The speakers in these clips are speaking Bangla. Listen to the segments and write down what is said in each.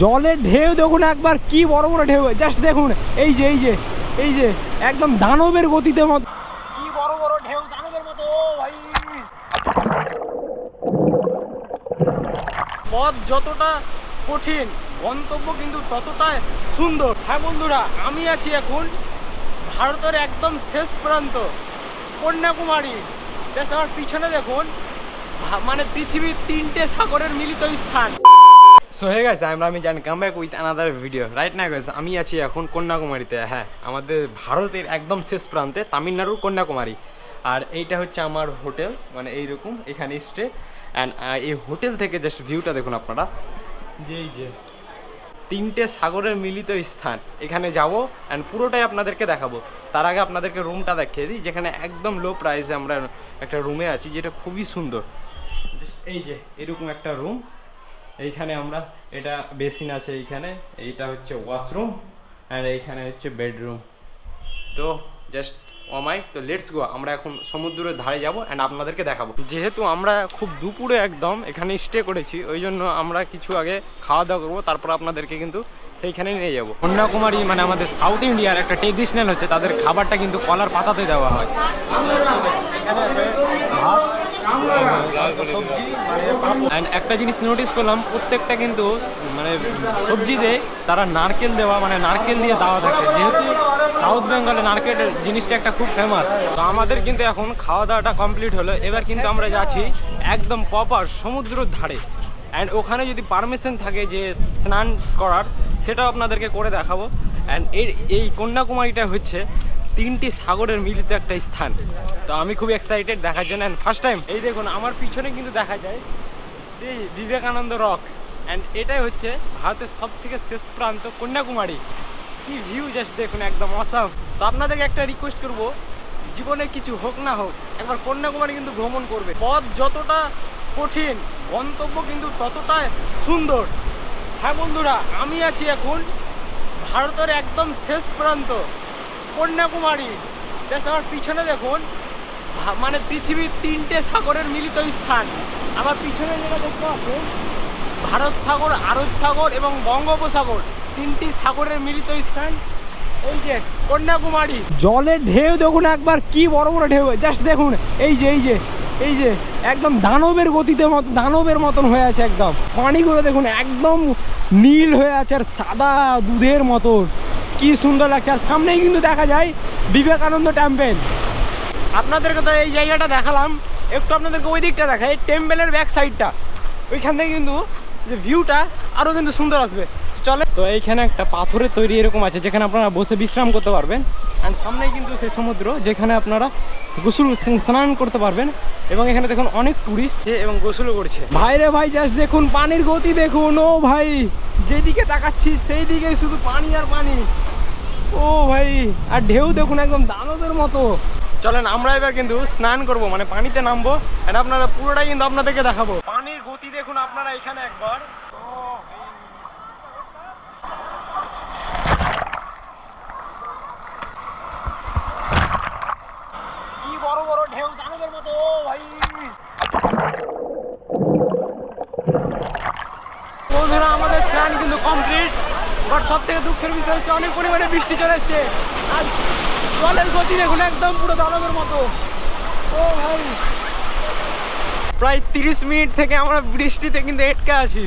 জলের ঢেউ দেখুন একবার, কি বড় বড় ঢেউ। জাস্ট দেখুন, এই যে এই যে এই যে, একদম দানবের গতিতে মতো কি বড় বড় ঢেউ, দানবের মতো ভাই। পথ যতটা কঠিন, গন্তব্য কিন্তু ততটাই সুন্দর। হ্যাঁ বন্ধুরা, আমি আছি এখন ভারতের একদম শেষ প্রান্ত, কন্যাকুমারী। জাস্ট আমার পিছনে দেখুন মানে পৃথিবীর তিনটে সাগরের মিলিত স্থান। So hey guys I am Rami Jan come back with another video right না গাইস আমি আছি এখন কন্যাকুমারীতে। হ্যাঁ আমাদের ভারতের একদম শেষ প্রান্তে তামিলনাড়ুর কন্যাকুমারী। আর এইটা হচ্ছে আমার হোটেল মানে এইরকম, এখানে স্টে অ্যান্ড এই হোটেল থেকে জাস্ট ভিউটা দেখুন আপনারা। যে এই যে তিনটে সাগরের মিলিত স্থান। এখানে যাব অ্যান্ড পুরোটাই আপনাদেরকে দেখাবো। তার আগে আপনাদেরকে রুমটা দেখিয়ে দিই, যেখানে একদম লো প্রাইসে আমরা একটা রুমে আছি, যেটা খুবই সুন্দর। Just এই যে, এরকম একটা রুম এইখানে আমরা, এটা বেসিন আছে এইখানে, এইটা হচ্ছে ওয়াশরুম অ্যান্ড এইখানে হচ্ছে বেডরুম। তো জাস্ট অমাই তো লেটস গো আমরা এখন সমুদ্রের ধারে যাব অ্যান্ড আপনাদেরকে দেখাবো। যেহেতু আমরা খুব দুপুরে একদম এখানে স্টে করেছি, ওই জন্য আমরা কিছু আগে খাওয়া দাওয়া করব, তারপর আপনাদেরকে কিন্তু সেইখানে নিয়ে যাব। কন্যাকুমারী মানে আমাদের সাউথ ইন্ডিয়ার একটা ট্রেডিশনাল হচ্ছে, তাদের খাবারটা কিন্তু কলার পাতাতে দেওয়া হয়। অ্যান্ড একটা জিনিস নোটিস করলাম, প্রত্যেকটা কিন্তু মানে সবজিতে তারা নারকেল দেওয়া মানে নারকেল দিয়ে দেওয়া থাকে। যেহেতু সাউথ বেঙ্গলে নারকেলের জিনিসটা একটা খুব ফেমাস তো আমাদের কিন্তু এখন খাওয়া দাওয়াটা কমপ্লিট হলো। এবার কিন্তু আমরা যাচ্ছি একদম প্রপার সমুদ্রের ধারে। অ্যান্ড ওখানে যদি পারমিশন থাকে যে স্নান করার, সেটাও আপনাদেরকে করে দেখাবো। অ্যান্ড এর, এই কন্যাকুমারীটা হচ্ছে তিনটি সাগরের মিলিত একটা স্থান। তো আমি খুব এক্সাইটেড দেখার জন্য। অ্যান্ড ফার্স্ট টাইম এই দেখুন, আমার পিছনে কিন্তু দেখা যায় এই বিবেকানন্দ রক অ্যান্ড এটাই হচ্ছে ভারতের সব থেকে শেষ প্রান্ত, কন্যাকুমারী। কি ভিউ জাস্ট দেখুন, একদম অসাম তো আপনাদেরকে একটা রিকোয়েস্ট করব, জীবনে কিছু হোক না হোক, একবার কন্যাকুমারী কিন্তু ভ্রমণ করবে। পথ যতটা কঠিন, গন্তব্য কিন্তু ততটাই সুন্দর। হ্যাঁ বন্ধুরা, আমি আছি এখন ভারতের একদম শেষ প্রান্ত। কন্যাকুমারী। জাস্ট আমার পিছনে দেখুন মানে পৃথিবীর তিনটে সাগরের মিলিত স্থান। আমার পিছনে যেটা দেখতে পাচ্ছেন, ভারত সাগর আরব সাগর এবং বঙ্গোপসাগর, তিনটি সাগরের মিলিত স্থান। এই যে কন্যাকুমারী। জলের ঢেউ দেখুন একবার, কি বড় বড় ঢেউ জাস্ট দেখুন, এই যে এই যে এই যে, একদম দানবের গতিতে মতো দানবের মতন হয়ে আছে একদম। পানিগুলো দেখুন একদম নীল হয়ে আছে আর সাদা দুধের মতন কি সুন্দর লাগছে। আর সামনেই কিন্তু দেখা যায় বিবেকানন্দ টেম্পেল আপনাদেরকে তো এই জায়গাটা দেখালাম। একটু আপনাদেরকে ওই দিকটা দেখাই টেম্পেলের ব্যাক সাইডটা ওইখান থেকে কিন্তু যে ভিউটা আরও কিন্তু সুন্দর আসবে। চলে। তো এইখানে একটা পাথরের তৈরি এরকম আছে, যেখানে আপনারা বসে বিশ্রাম করতে পারবেন। অ্যান্ড সামনেই কিন্তু সেই সমুদ্র, যেখানে আপনারা গোসল স্নান করতে পারবেন। এবং এখানে দেখুন অনেক টুরিস্ট এবং গোসলও করছে। ভাই রে ভাই জাস্ট দেখুন, পানির গতি দেখুন। ও ভাই, যেদিকে তাকাচ্ছি সেই দিকেই শুধু পানি আর পানি। ও ভাই, আর ঢেউ দেখুন, একদম দানবের মতো। চলেন, আমরা এবার কিন্তু স্নান করব মানে পানিতে নামবো। আর আপনারা পুরোটাই কিন্তু আপনাদেরকে দেখাবো। পানির গতি দেখুন আপনারা এখানে একবার ও, কি বড় বড় ঢেউ দানবের মতো ও ভাই বন্ধুরা আমাদের স্নান কিন্তু কমপ্লিট। বাট সব থেকে দুঃখের বিষয় হচ্ছে অনেক পরিমাণে বৃষ্টি চলে এসছে। আর জলের গতি দেখুন, একদম পুরো দানবের মতো। ও ভাই। প্রায় তিরিশ মিনিট থেকে আমরা বৃষ্টিতে কিন্তু এটকে আছি।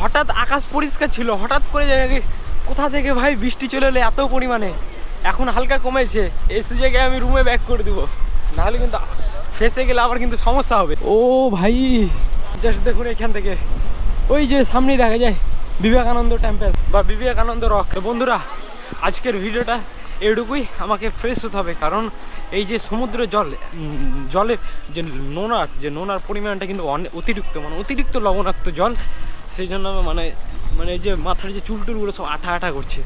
হঠাৎ আকাশ পরিষ্কার ছিল, হঠাৎ করে যে কোথা থেকে ভাই বৃষ্টি চলে এলো এত পরিমাণে? এখন হালকা কমেছে, এই সুযোগে আমি রুমে ব্যাক করে দিব। নাহলে কিন্তু ফেসে গেলে আবার কিন্তু সমস্যা হবে। ও ভাই জাস্ট দেখুন এখান থেকে। ওই যে সামনেই দেখা যায়। বিবেকানন্দ টেম্পল বা বিবেকানন্দ রক বন্ধুরা, আজকের ভিডিওটা এটুকুই, আমাকে ফ্রেশ হতে হবে। কারণ এই যে সমুদ্র জল জলের যে নোনার যে নোনার পরিমাণটা কিন্তু অনেক অতিরিক্ত মানে অতিরিক্ত লবণাক্ত জল সেই জন্য মানে মানে এই যে মাথার যে চুল টুলগুলো সব আঠা আঠা করছে,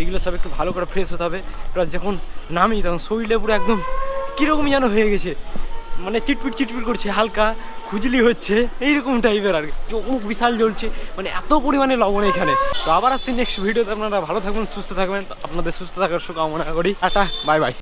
এগুলো সব একটু ভালো করে ফ্রেশ হতে হবে। প্লাস যখন নামি, তখন শরীরে পুরো একদম কীরকম যেন হয়ে গেছে। মানে চিটপিট চিটপিট করছে, হালকা। খুজলি হচ্ছে, এইরকম টাইপের আর চোখ মুখ বিশাল জ্বলছে মানে এত পরিমাণে লবণ এখানে। তো আবার আসছি নেক্সট ভিডিওতে আপনারা ভালো থাকবেন, সুস্থ থাকবেন। আপনাদের সুস্থ থাকার শুভকামনা করি। Tata bye bye